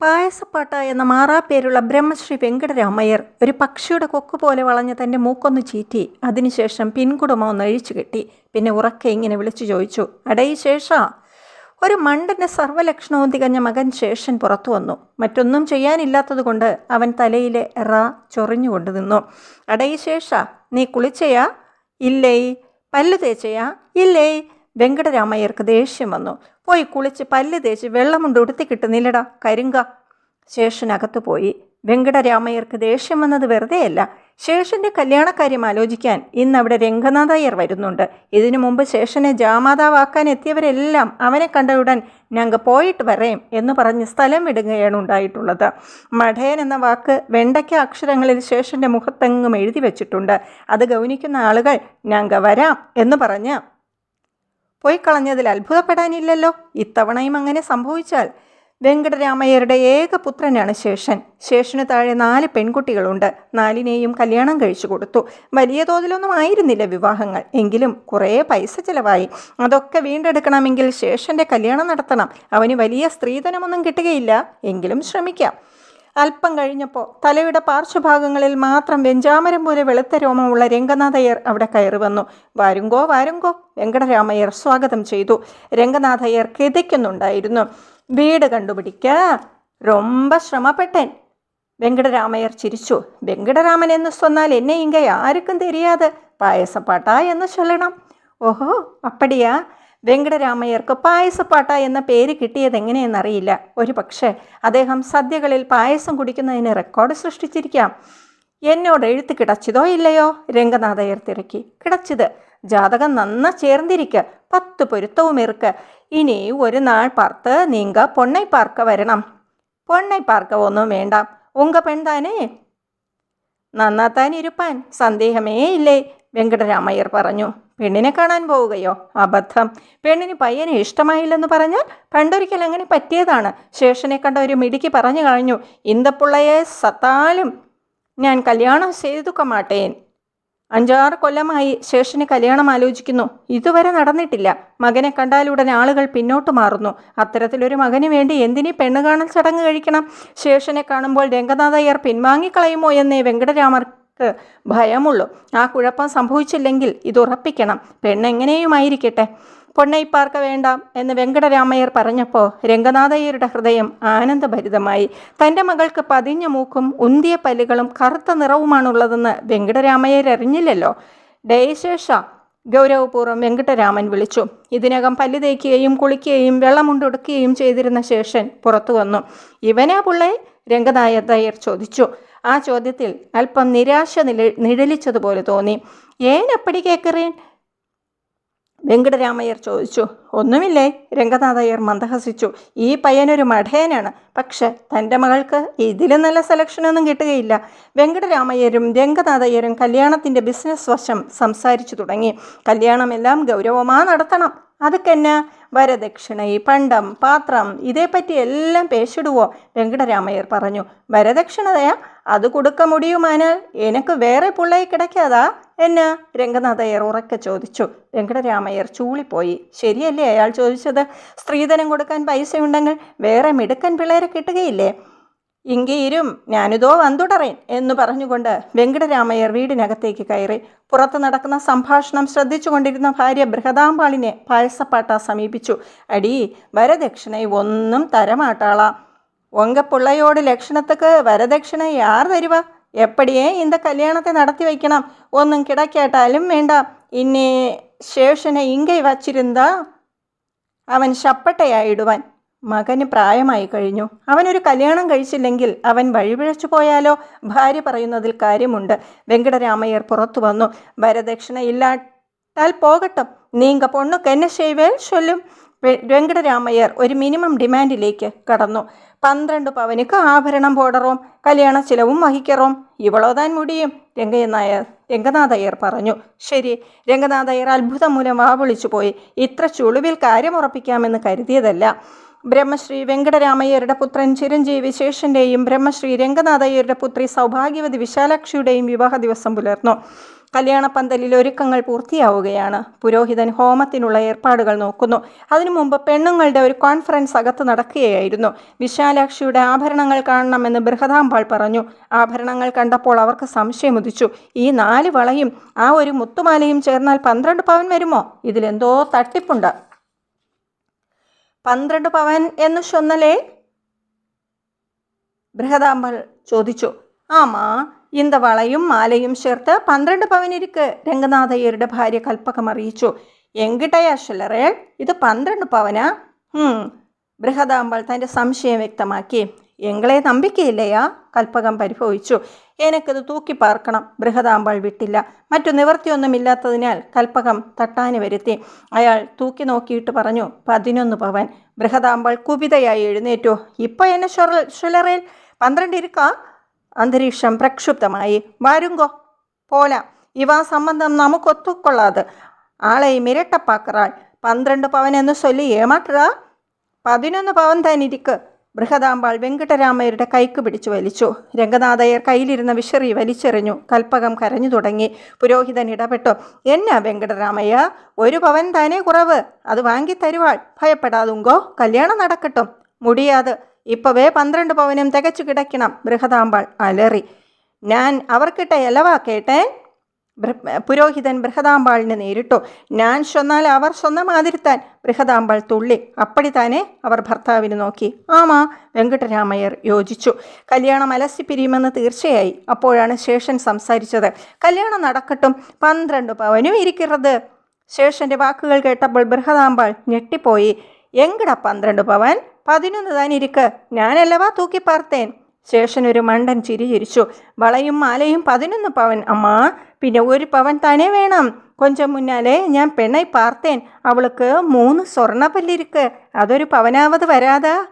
പായസപ്പാട്ട എന്ന മാറാപ്പേരുള്ള ബ്രഹ്മശ്രീ വെങ്കടരാമയ്യർ ഒരു പക്ഷിയുടെ കൊക്ക് പോലെ വളഞ്ഞ തന്റെ മൂക്കൊന്ന് ചീറ്റി. അതിനുശേഷം പിൻകുടുമ ഒന്ന് അഴിച്ചു കെട്ടി. പിന്നെ ഉറക്കെ ഇങ്ങനെ വിളിച്ചു ചോദിച്ചു അടൈ ശേഷ? ഒരു മണ്ടന്റെ സർവലക്ഷണവും തികഞ്ഞ മകൻ ശേഷൻ പുറത്തു വന്നു. മറ്റൊന്നും ചെയ്യാനില്ലാത്തതുകൊണ്ട് അവൻ തലയിലെ റ ചൊറിഞ്ഞുകൊണ്ട് നിന്നു. അടൈ ശേഷ നീ കുളിച്ചയാ ഇല്ലേ പല്ലു തേച്ചയാ ഇല്ലേ വെങ്കടരാമയ്യർക്ക് ദേഷ്യം വന്നു. പോയി കുളിച്ച് പല്ല് തേച്ച് വെള്ളമുണ്ട് ഉടുത്തി കിട്ടുന്നില്ലടാ കരിങ്ക. ശേഷനകത്തു പോയി. വെങ്കടരാമയ്യർക്ക് ദേഷ്യം വന്നത് വെറുതെയല്ല ശേഷന്റെ കല്യാണക്കാര്യം ആലോചിക്കാൻ ഇന്ന് അവിടെ രംഗനാഥയ്യർ വരുന്നുണ്ട്. ഇതിനു മുമ്പ് ശേഷനെ ജാമാതാവാക്കാൻ എത്തിയവരെല്ലാം അവനെ ഉടൻ ഞങ്ങൾ പോയിട്ട് വരേം എന്ന് പറഞ്ഞ് സ്ഥലം വിടുകയാണ് ഉണ്ടായിട്ടുള്ളത്. മഠയൻ എന്ന വാക്ക് വെണ്ടയ്ക്ക അക്ഷരങ്ങളിൽ ശേഷന്റെ മുഖത്തെങ്ങും എഴുതി വെച്ചിട്ടുണ്ട്. അത് ഗൗനിക്കുന്ന ആളുകൾ ഞങ്ങൾ വരാം എന്ന് പറഞ്ഞ് പോയി കളഞ്ഞതിൽ അത്ഭുതപ്പെടാനില്ലല്ലോ. ഇത്തവണയും അങ്ങനെ സംഭവിച്ചാൽ വെങ്കടരാമയ്യരുടെ ഏക പുത്രനാണ് ശേഷൻ. ശേഷന് താഴെ നാല് പെൺകുട്ടികളുണ്ട്. നാലിനെയും കല്യാണം കഴിച്ചു കൊടുത്തു. വലിയ തോതിലൊന്നും ആയിരുന്നില്ല വിവാഹങ്ങൾ. എങ്കിലും കുറേ പൈസ ചിലവായി. അതൊക്കെ വീണ്ടെടുക്കണമെങ്കിൽ ശേഷന്റെ കല്യാണം നടത്തണം. അവന് വലിയ സ്ത്രീധനമൊന്നും കിട്ടുകയില്ല. എങ്കിലും ശ്രമിക്കാം. അല്പം കഴിഞ്ഞപ്പോൾ തലയുടെ പാർശ്വഭാഗങ്ങളിൽ മാത്രം വെഞ്ചാമരം പോലെ വെളുത്ത രോമമുള്ള രംഗനാഥയ്യർ അവിടെ കയറി വന്നു. വാരുങ്കോ വാരുങ്കോ വെങ്കടരാമയ്യർ സ്വാഗതം ചെയ്തു. രംഗനാഥയ്യർ കിതയ്ക്കുന്നുണ്ടായിരുന്നു. വീട് കണ്ടുപിടിക്ക രൊമ്പ ശ്രമപ്പെട്ടൻ. വെങ്കടരാമയ്യർ ചിരിച്ചു. വെങ്കടരാമൻ എന്ന് സ്വന്നാൽ എന്നെ ഇങ്ക ആർക്കും തെരിയാതെ പായസപ്പാട്ടാ എന്ന് ചൊല്ലണം. ഓഹോ അപ്പടിയാ. വെങ്കടരാമയ്യർക്ക് പായസപ്പാട്ട എന്ന പേര് കിട്ടിയത് എങ്ങനെയെന്നറിയില്ല. ഒരു പക്ഷേ അദ്ദേഹം സദ്യകളിൽ പായസം കുടിക്കുന്നതിന് റെക്കോർഡ് സൃഷ്ടിച്ചിരിക്കാം. എന്നോട് എഴുത്ത് കിടച്ചതോ ഇല്ലയോ? രംഗനാഥയർ തിരക്കി കിടച്ചത്. ജാതകം നന്ന ചേർന്നിരിക്ക. പത്ത് പൊരുത്തവും ഇറുക്ക് ഇനി ഒരു നാൾ പാർത്ത് നീങ്ക പൊണ്ണൈ പാർക്ക വരണം. പൊണ്ണൈ പാർക്ക ഒന്നും വേണ്ട. ഉങ്ക പെൺതാനേ. നന്നാത്താൻ ഇരുപ്പാൻ. സന്ദേഹമേ ഇല്ലേ. വെങ്കടരാമയ്യർ പറഞ്ഞു പെണ്ണിനെ കാണാൻ പോവുകയോ? അബദ്ധം. പെണ്ണിന് പയ്യനെ ഇഷ്ടമായില്ലെന്ന് പറഞ്ഞാൽ പണ്ടൊരിക്കൽ അങ്ങനെ പറ്റിയതാണ്. ശേഷനെ കണ്ട ഒരു മിടുക്കി പറഞ്ഞു കഴിഞ്ഞു ഇന്ദപ്പുള്ളയെ സത്താലും ഞാൻ കല്യാണം ചെയ്തുക്ക മാട്ടേൻ അഞ്ചാറ് കൊല്ലമായി ശേഷന് കല്യാണം ആലോചിക്കുന്നു. ഇതുവരെ നടന്നിട്ടില്ല. മകനെ കണ്ടാലുടൻ ആളുകൾ പിന്നോട്ട് മാറുന്നു. അത്തരത്തിലൊരു മകന് വേണ്ടി എന്തിനീ പെണ്ണ് കാണൽ ചടങ്ങ് കഴിക്കണം? ശേഷനെ കാണുമ്പോൾ രംഗനാഥയ്യർ പിൻവാങ്ങിക്കളയുമോ എന്നേ വെങ്കടരാമർക്ക് ഭയമുള്ളൂ. ആ കുഴപ്പം സംഭവിച്ചില്ലെങ്കിൽ ഇത് ഉറപ്പിക്കണം. പെണ്ണെങ്ങനെയുമായിരിക്കട്ടെ? പൊണ്ണയിപ്പാർക്ക് വേണ്ട എന്ന് വെങ്കടരാമയ്യർ പറഞ്ഞപ്പോൾ രംഗനാഥയ്യരുടെ ഹൃദയം ആനന്ദഭരിതമായി. തന്റെ മകൾക്ക് പതിഞ്ഞ മൂക്കും ഉന്തിയ പല്ലുകളും കറുത്ത നിറവുമാണുള്ളതെന്ന് വെങ്കടരാമയ്യർ അറിഞ്ഞില്ലല്ലോ. ഡേശേഷ ഗൗരവപൂർവം വെങ്കടരാമൻ വിളിച്ചു. ഇതിനകം പല്ല് തേക്കുകയും കുളിക്കുകയും വെള്ളമുണ്ടൊടുക്കുകയും ചെയ്തിരുന്ന ശേഷൻ പുറത്തു വന്നു. ഇവനാ പുള്ളേ? ദയർ ചോദിച്ചു. ആ ചോദ്യത്തിൽ അല്പം നിരാശ നില നിഴലിച്ചതുപോലെ തോന്നി. ഏനപ്പടി കേക്കറേൻ വെങ്കടരാമയ്യർ ചോദിച്ചു. ഒന്നുമില്ലേ? രംഗനാഥയ്യർ മന്ദഹസിച്ചു. ഈ പയ്യനൊരു മഠേനാണ്. പക്ഷെ തന്റെ മകൾക്ക് ഇതിലും നല്ല സെലക്ഷനൊന്നും കിട്ടുകയില്ല. വെങ്കടരാമയ്യരും രംഗനാഥയ്യരും കല്യാണത്തിന്റെ ബിസിനസ് വശം സംസാരിച്ചു തുടങ്ങി. കല്യാണമെല്ലാം ഗൗരവമാ നടത്തണം. അതൊക്കെന്നാ? ഈ പണ്ടം പാത്രം ഇതേപ്പറ്റി എല്ലാം പേശിടുവോ? വെങ്കടരാമയ്യർ പറഞ്ഞു. വരദക്ഷിണതയാ അത് കൊടുക്ക മുടിയുമാനാൽ എനക്ക് വേറെ പിള്ളയെ കിടക്കാതാ? എന്ന്? രംഗനാഥയ്യർ ഉറക്കെ ചോദിച്ചു. വെങ്കടരാമയ്യർ ചൂളിപ്പോയി. ശരിയല്ലേ അയാൾ ചോദിച്ചത്? സ്ത്രീധനം കൊടുക്കാൻ പൈസയുണ്ടെങ്കിൽ വേറെ മിടുക്കൻ പിള്ളേരെ കിട്ടുകയില്ലേ? ഇങ്കീരും ഞാനിതോ വന്തുടറേൻ എന്ന് പറഞ്ഞുകൊണ്ട് വെങ്കടരാമയ്യർ വീടിനകത്തേക്ക് കയറി പുറത്ത് നടക്കുന്ന സംഭാഷണം ശ്രദ്ധിച്ചുകൊണ്ടിരുന്ന ഭാര്യ ബൃഹദാമ്പാളിനെ പായസപ്പാട്ട സമീപിച്ചു. അടി വരദക്ഷിണ ഒന്നും തരമാട്ടാള. ഒങ്കപ്പുള്ളയോട് ലക്ഷണത്തക്ക് വരദക്ഷിണ ആർ തരുവ? എപ്പടിയേ ഇന്ത കല്യാണത്തെ നടത്തി വയ്ക്കണം? ഒന്നും കിടക്കേട്ടാലും വേണ്ട. ഇന്നേ ശേഷനെ ഇങ്കൈ വച്ചിരുന്ന അവൻ ശപ്പട്ടയായിടുവാൻ. മകന് പ്രായമായി കഴിഞ്ഞു. അവനൊരു കല്യാണം കഴിച്ചില്ലെങ്കിൽ അവൻ വഴിപിഴച്ചു പോയാലോ? ഭാര്യ പറയുന്നതിൽ കാര്യമുണ്ട്. വെങ്കടരാമയ്യർ പുറത്തു വന്നു. വരദക്ഷിണ ഇല്ലാട്ടാൽ പോകട്ടും. നീങ്ക പൊണ്ണുക്ക് എന്നെ ചെയ്വേൽ ചൊല്ലും. വെങ്കടരാമയ്യർ ഒരു മിനിമം ഡിമാൻഡിലേക്ക് കടന്നു. പന്ത്രണ്ട് പവനുക്ക് ആഭരണം പോടറോം. കല്യാണ ചിലവും വഹിക്കറോം. ഇവളോ താൻ മുടിയും. രംഗയ്യ നായർ രംഗനാഥയ്യർ പറഞ്ഞു. ശരി. രംഗനാഥയ്യർ അത്ഭുതം മൂലം വാവിളിച്ചു പോയി ഇത്ര ചുളിവിൽ കാര്യമുറപ്പിക്കാമെന്ന് കരുതിയതല്ല. ബ്രഹ്മശ്രീ വെങ്കടരാമയ്യരുടെ പുത്രൻ ചിരഞ്ജീവി ശേഷന്റെയും ബ്രഹ്മശ്രീ രംഗനാഥയ്യരുടെ പുത്രി സൗഭാഗ്യവതി വിശാലാക്ഷിയുടെയും വിവാഹ ദിവസം പുലർന്നു. കല്യാണപ്പന്തലിൽ ഒരുക്കങ്ങൾ പൂർത്തിയാവുകയാണ്. പുരോഹിതൻ ഹോമത്തിനുള്ള ഏർപ്പാടുകൾ നോക്കുന്നു. അതിനു മുമ്പ് പെണ്ണുങ്ങളുടെ ഒരു കോൺഫറൻസ് അകത്ത് നടക്കുകയായിരുന്നു. വിശാലാക്ഷിയുടെ ആഭരണങ്ങൾ കാണണമെന്ന് ബൃഹദാംബാൾ പറഞ്ഞു. ആഭരണങ്ങൾ കണ്ടപ്പോൾ അവർക്ക് സംശയം ഉദിച്ചു ഈ നാല് വളയും ആ ഒരു മുത്തുമാലയും ചേർന്നാൽ പന്ത്രണ്ട് പവൻ വരുമോ? ഇതിലെന്തോ തട്ടിപ്പുണ്ട്. പന്ത്രണ്ട് പവൻ എന്ന് ചൊന്നലേ? ബൃഹദാമ്പൾ ചോദിച്ചു. ആമാ ഇന്ത വളയും മാലയും ചേർത്ത് പന്ത്രണ്ട് പവനിരിക്ക് രംഗനാഥയ്യരുടെ ഭാര്യ കൽപ്പകം അറിയിച്ചു. എങ്കിട്ടയാ ഷില്ലറേ ഇത് പന്ത്രണ്ട് പവന? ബൃഹദാമ്പൾ തന്റെ സംശയം വ്യക്തമാക്കി. എങ്ങളെ നമ്പിക്കയില്ലയാ? കൽപ്പകം പരിഭവിച്ചു. എനക്കത് തൂക്കി പാർക്കണം. ബൃഹദാമ്പാൾ വിട്ടില്ല. മറ്റു നിവർത്തിയൊന്നുമില്ലാത്തതിനാൽ കൽപ്പകം തട്ടാന് വരുത്തി. അയാൾ തൂക്കി നോക്കിയിട്ട് പറഞ്ഞു പതിനൊന്ന് പവൻ. ബൃഹദാമ്പാൾ കുപിതയായി എഴുന്നേറ്റു. ഇപ്പൊ എന്നെ ഷൊറൽ ഷുലറയിൽ പന്ത്രണ്ട് ഇരിക്ക? അന്തരീക്ഷം പ്രക്ഷുബ്ധമായി. വരുങ്കോ? പോല. ഇവ സംബന്ധം നമുക്കൊത്തുക്കൊള്ളാതെ. ആളെ മിരട്ടപ്പാക്കറാൾ. പന്ത്രണ്ട് പവൻ എന്ന് ചൊല്ലി ഏമാട്ടറാ പതിനൊന്ന് പവൻ താനിരിക്ക്. ബൃഹദാമ്പാൾ വെങ്കട്ടരാമയ്യരുടെ കൈക്ക് പിടിച്ചു വലിച്ചു. രംഗനാഥയ്യർ കയ്യിലിരുന്ന വിശറി വലിച്ചെറിഞ്ഞു. കൽപ്പകം കരഞ്ഞു തുടങ്ങി. പുരോഹിതൻ ഇടപെട്ടു. എന്നാ വെങ്കടരാമയ്യ ഒരു പവൻ താനേ കുറവ്. അത് വാങ്ങി തരുവാൾ. ഭയപ്പെടാതുങ്കോ കല്യാണം നടക്കട്ടും. മുടിയാത്. ഇപ്പവേ പന്ത്രണ്ട് പവനും തികച്ചു കിടക്കണം. ബൃഹദാമ്പാൾ അലറി. ഞാൻ അവർക്കിട്ട ഇലവാ കേട്ടേ പുരോഹിതൻ ബൃഹദാമ്പാളിനെ നേരിട്ടു. ഞാൻ ചൊന്നാൽ അവർ സ്വന്തമാതിരുത്താൻ ബൃഹദാമ്പാൾ തുള്ളി. അപ്പടി തന്നെ അവർ ഭർത്താവിന് നോക്കി. ആമാ വെങ്കട്ടരാമയ്യർ യോജിച്ചു. കല്യാണം അലസി പിരിയുമെന്ന് തീർച്ചയായി. അപ്പോഴാണ് ശേഷൻ സംസാരിച്ചത്. കല്യാണം നടക്കട്ടും പന്ത്രണ്ട് പവനും ഇരിക്കരുത്. ശേഷന്റെ വാക്കുകൾ കേട്ടപ്പോൾ ബൃഹദാമ്പാൾ ഞെട്ടിപ്പോയി. എങ്കട പന്ത്രണ്ട് പവൻ? പതിനൊന്ന് താൻ ഇരിക്ക്. ഞാനല്ലവാ തൂക്കിപ്പാർത്തേൻ. ശേഷൻ ഒരു മണ്ടൻ ചിരി ചിരിച്ചു വളയും മാലയും പതിനൊന്ന് പവൻ അമ്മാ. പിന്നെ ഒരു പവൻ തന്നെ വേണം. കൊഞ്ചം മുന്നാലെ ഞാൻ പെണ്ണായി പാർത്തേൻ. അവൾക്ക് മൂന്ന് സ്വർണപ്പല്ലിരിക്ക് അതൊരു പവനാവത് വരാതാ.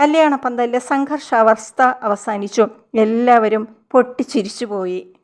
കല്യാണ പന്തലിലെ സംഘർഷാവസ്ഥ അവസാനിച്ചു. എല്ലാവരും പൊട്ടിച്ചിരിച്ചുപോയി.